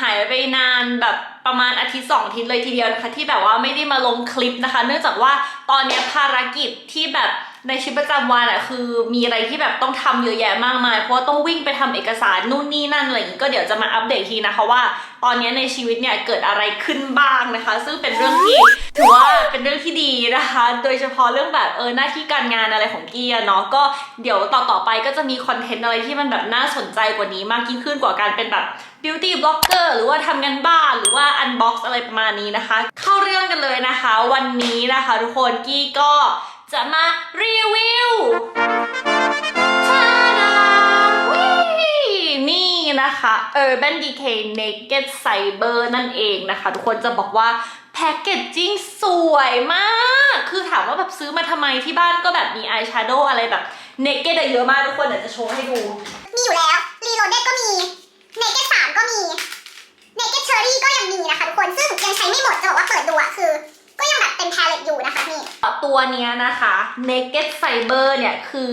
หายไปนานแบบประมาณอาทิตย์สองอาทิตย์เลยทีเดียวนะคะ ที่แบบว่าไม่ได้มาลงคลิปนะคะ เนื่องจากว่าตอนนี้ภารกิจที่แบบในชีวิตประจำวันอะคือมีอะไรที่แบบต้องทำเยอะแยะมากมาย เพราะว่าต้องวิ่งไปทำเอกสารนู่นนี่นั่นอะไรอย่างงี้ก็เดี๋ยวจะมาอัปเดตทีนะคะว่า ตอนนี้ในชีวิตเนี่ยเกิดอะไรขึ้นบ้างนะคะ ซึ่งเป็นเรื่องที่ถือว่าเป็นเรื่องที่ดีนะคะ โดยเฉพาะเรื่องแบบเออหน้าที่การงานอะไรของกี้เนาะก็เดี๋ยวต่อต่อๆไปก็จะมีคอนเทนต์อะไรที่มันแบบน่าสนใจกว่านี้มากยิ่งขึ้นกว่าการเป็นแบบ beauty blogger หรือว่าทำกันบ้านหรือว่า unbox อกซ์อะไรประมาณนี้นะคะ เข้าเรื่องกันเลยนะคะ วันนี้นะคะทุกคนกี้ก็จะมารีวิวนี่นะคะ Urban Decay Naked Cyber นั่นเองนะคะ ทุกคนจะบอกว่าแพคเกจจิ้งสวยมาก คือถามว่าแบบซื้อมาทำไมที่บ้านก็แบบมีอายแชโดว์อะไรแบบ naked อะเยอะมากทุกคนเดี๋ยวจะโชว์ให้ดู มีอยู่แล้ว รีโหลเด็ก็มี เนเกตสามก็มีเนเกตเชอรี่ก็ยังมีนะคะทุกคน ซึ่งยังใช้ไม่หมดจะบอกว่าเปิดดูอะคือ ก็ยังแบบเป็นแพลเลตอยู่นะคะนี่ตัวเนี้ยนะคะ Naked Fiber เนี่ยคือ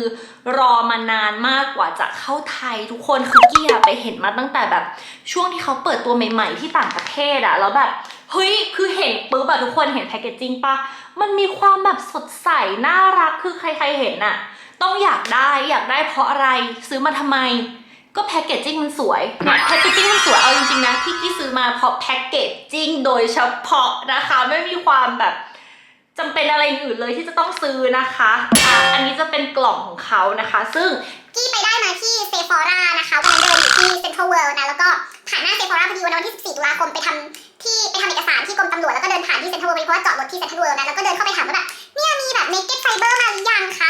รอมานานมากกว่าจะเข้าไทยทุกคนคือกี้อะไปเห็นมาตั้งแต่แบบ ช่วงที่เขาเปิดตัวใหม่ ๆ ที่ต่างประเทศอะแล้วแบบเฮ้ย คือเห็นปุ๊บอะทุกคนเห็นแพคเกจจิ้งปะมันมีความแบบสดใส น่ารัก คือใครๆเห็นอะต้องอยากได้ อยากได้เพราะอะไร ซื้อมาทำไม ก็แพคเกจจิ้งมันสวยเนี่ยแพคเกจจิ้งมันสวยเอาจริงๆนะที่กี้ซื้อมาเพราะแพคเกจจิ้งโดยเฉพาะนะคะไม่มีความแบบจำเป็นอะไรอื่นเลยที่จะต้องซื้อนะคะอะอันนี้จะเป็นกล่องของเขานะคะ ซึ่งกี้ไปได้มาที่เซฟอร่านะคะวันนั้นเดินอยู่ที่เซ็นทรัลเวิลด์นะแล้วก็ผ่านหน้าเซฟอร่าพอดีวันวันที่ 14 ตุลาคมไปทำที่ไปทำเอกสารที่กรมตำรวจแล้วก็เดินผ่านที่เซ็นทรัลเวิลด์เพราะว่าจอดรถที่เซ็นทรัลเวิลด์นะแล้วก็เดินเข้าไปถามว่าแบบเนี่ยมีแบบเนเก็ตไฟเบอร์มาหรือยังคะ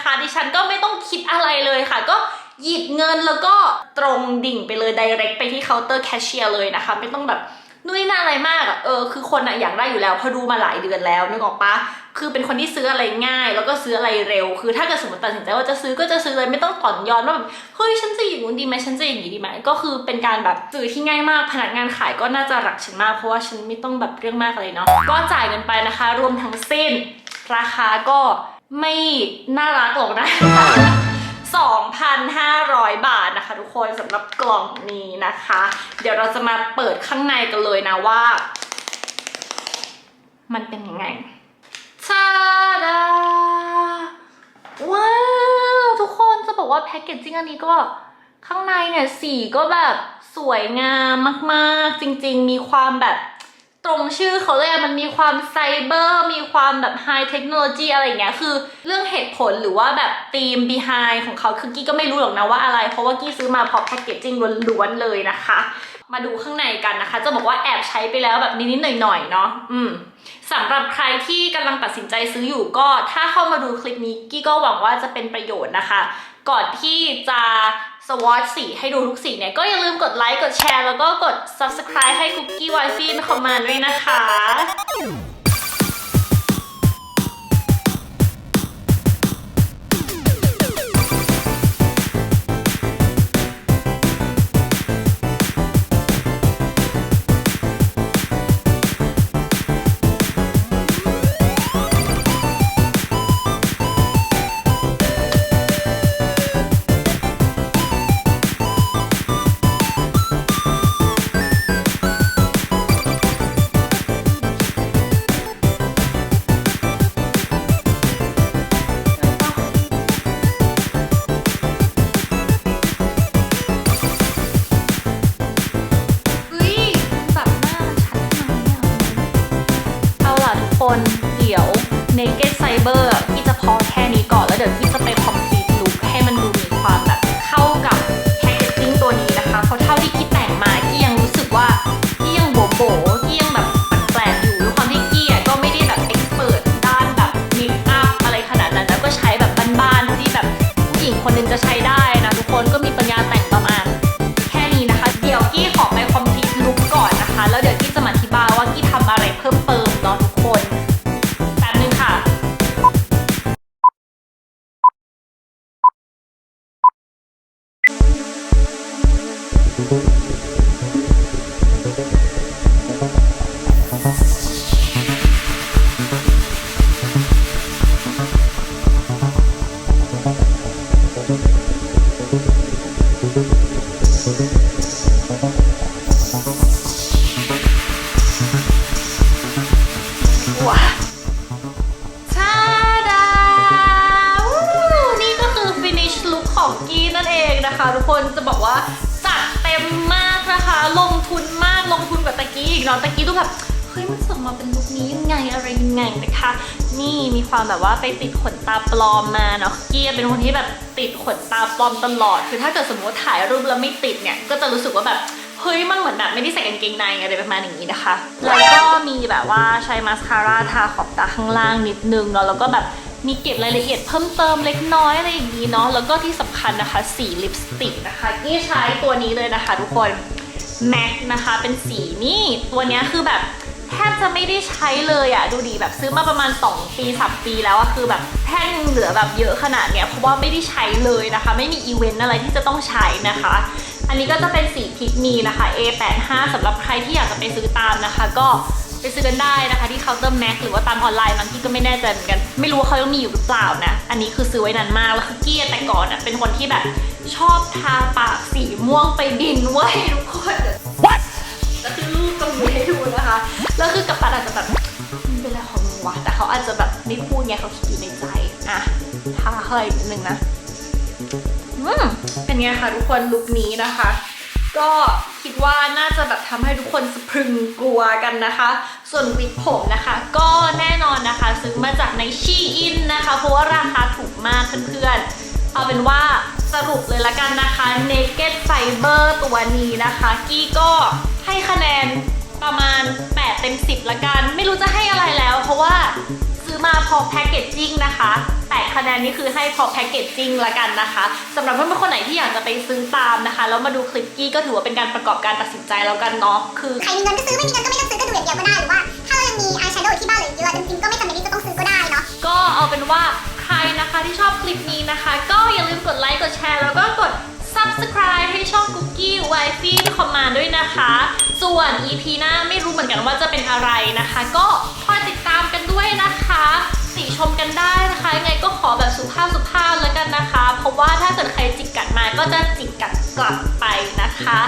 นะคะ ดิฉันก็ไม่ต้องคิดอะไรเลยค่ะ ก็หยิบเงินแล้วก็ตรงดิ่งไปเลย direct ไปที่เคาน์เตอร์แคชเชียร์เลยนะคะ ไม่ต้องแบบนุ่ยน้าอะไรมากอะเออคือคนอะอยากได้อยู่แล้วพอดูมาหลายเดือนแล้วนึกออกปะคือเป็นคนที่ซื้ออะไรง่าย แล้วก็ซื้ออะไรเร็ว คือถ้าเกิดสมมติตัดสินใจว่าจะซื้อก็จะซื้อเลยไม่ต้องต่อนย้อนว่าแบบเฮ้ยฉันจะอย่างนู้นดีไหมฉันจะอย่างนี้ดีไหมก็คือเป็นการแบบซื้อที่ง่ายมากพนักงานขายก็น่าจะรักฉันมากเพราะว่าฉันไม่ต้องแบบเรื่องมากเลยเนาะก็จ่ายเงินไปนะคะ รวมทั้งสิ้น ราคาก็ ไม่น่ารักหรอกนะ 2,500 บาทนะคะทุกคนสำหรับกล่องนี้นะคะ เดี๋ยวเราจะมาเปิดข้างในกันเลยนะว่า มันเป็นยังไงชาดาว้าว ทุกคนจะบอกว่าแพ็กเกจจิ้งอันนี้ก็ข้างในเนี่ยสีก็แบบสวยงามมากๆ จริง ๆ มีความแบบ รงชื่อเขาเลยอะมันมีความไซเบอร์ มีความแบบไฮเทคโนโลยีอะไรอย่างเงี้ยคือ เรื่องเหตุผลหรือว่าแบบธีม behind ของเขาคือกี้ก็ไม่รู้หรอกนะว่าอะไร เพราะว่ากี้ซื้อมาเพราะแพคเกจจิ้งล้วนๆเลยนะคะ มาดูข้างในกันนะคะ จะบอกว่าแอบใช้ไปแล้วแบบนิดๆหน่อยๆเนาะอืมสำหรับใครที่กำลังตัดสินใจซื้ออยู่ก็ถ้าเข้ามาดูคลิปนี้กี้ก็หวังว่าจะเป็นประโยชน์นะคะ ก่อนที่จะ สวอตสีให้ดูทุกสีเนี่ย ก็อย่าลืมกดไลค์ กดแชร์ แล้วก็กด subscribe ให้คุกกี้ไวฟี่คอมมานด้วยนะคะ Naked Cyber พี่จะพอแค่นี้ก่อน แล้วเดี๋ยวพี่จะไป complete look ให้มันดูมีความแบบเข้ากับ packaging ตัวนี้นะคะ เพราะเท่าที่กี้แต่งมากี้ยังรู้สึกว่ากี้ยังโบโบกี้ยังแบบแปลกๆอยู่ด้วยความที่กี้อะก็ไม่ได้แบบ expert ด้านแบบ make up อะไรขนาดนั้น แล้วก็ใช้แบบบ้านๆที่แบบผู้หญิงคนหนึงจะใช้ ว้าชาดาวู้นี่ก็คือฟินิชลุคของกี้นั่นเองนะคะ ทุกคนจะบอกว่า ต็มมากนะคะ ลงทุนมากลงทุนกว่าตะกี้อีกเนาะตะกี้ดูแบบเฮ้ยมันส่งมาเป็นลุคนี้ยังไงอะไรยังไงนะคะ นี่มีความแบบว่าไปติดขนตาปลอมมาเนาะกี้เป็นคนที่แบบติดขนตาปลอมตลอด คือถ้าเกิดสมมติถ่ายรูปแล้วไม่ติดเนี่ยก็จะรู้สึกว่าแบบเฮ้ยมันเหมือนแบบไม่ได้ใส่กางเกงในอะไรประมาณอย่างนี้นะคะ แล้วก็มีแบบว่าใช้มาสคาร่าทาขอบตาข้างล่างนิดนึงเนาะแล้วก็แบบ มีเก็บรายละเอียดเพิ่มเติมเล็กน้อยอะไรอย่างนี้เนาะแล้วก็ที่สำคัญนะคะ สีลิปสติกนะคะกี้ใช้ตัวนี้เลยนะคะ ทุกคนแม็กนะคะเป็นสีนี่ตัวเนี้ยคือแบบแทบจะไม่ได้ใช้เลยอะดูดีแบบซื้อมาประมาณ 2 ปี3ปีแล้วอะคือแบบแท่งเหลือแบบเยอะขนาดเนี้ยเพราะว่าไม่ได้ใช้เลยนะคะ ไม่มีอีเวนต์อะไรที่จะต้องใช้นะคะ อันนี้ก็จะเป็นสีพิกมีนะคะ A85 สำหรับใครที่อยากจะไปซื้อตามนะคะ ก็ ไปซื้อกันได้นะคะ ที่เคาน์เตอร์แม็กหรือว่าตามออนไลน์บางที่ก็ไม่แน่ใจเหมือนกัน ไม่รู้ว่าเขายังมีอยู่หรือเปล่านะ อันนี้คือซื้อไว้นานมากแล้วคือเกี้ยแต่ก่อนอะเป็นคนที่แบบชอบทาปากสีม่วงไปบินเว้ยทุกคนก็คือรูปตรงนี้ให้ดูนะคะแล้วคือกับปันอาจจะแบบมันเป็นอะไรของมึงวะแต่เขาอาจจะแบบไม่พูดไงเขาคิดอยู่ในใจอะทาเข้าไปนิดนึงนะอืมเป็นไงคะทุกคนลุคนี้นะคะ ก็คิดว่าน่าจะแบบทำให้ทุกคนสะพรึงกลัวกันนะคะ ส่วนวิกผมนะคะ ก็แน่นอนนะคะ ซื้อมาจากในชีอินนะคะ เพราะว่าราคาถูกมากเพื่อนๆ เอาเป็นว่าสรุปเลยละกันนะคะ Naked Fiber ตัวนี้นะคะ กี้ก็ให้คะแนนประมาณ 8 เต็ม 10 ละกัน ไม่รู้จะให้อะไรแล้ว เพราะว่าซื้อมา พอแพคเกจจิ้งนะคะแต่คะแนนนี้คือให้พอแพคเกจจิ้งละกันนะคะสำหรับเพื่อนๆคนไหนที่อยากจะไปซื้อตามนะคะแล้วมาดูคลิปกี้ก็ถือว่าเป็นการประกอบการตัดสินใจแล้วกันเนาะคือใครมีเงินก็ซื้อไม่มีเงินก็ไม่ต้องซื้อก็ดูอย่างเดียวก็ได้หรือว่าถ้าเรายังมีอายแชโดว์ที่บ้านเหลือเยอะจริงๆก็ไม่จำเป็นที่จะต้องซื้อก็ได้เนาะก็เอาเป็นว่าใครนะคะที่ชอบคลิปนี้นะคะ ก็อย่าลืมกดไลค์กดแชร์แล้วก็กด subscribe ให้ช่อง Cookie Wifi คอมมานด้วยนะคะ ส่วน EP หน้าไม่รู้เหมือนกันว่าจะเป็นอะไรนะคะ ก็คอยติดตามกันด้วยนะคะ ชมกันได้นะคะยังไงก็ขอแบบสุภาพสุภาพแล้วกันนะคะ เพราะว่าถ้าเกิดใครจิกกัดมาก็จะจิกกัดกลับไปนะคะ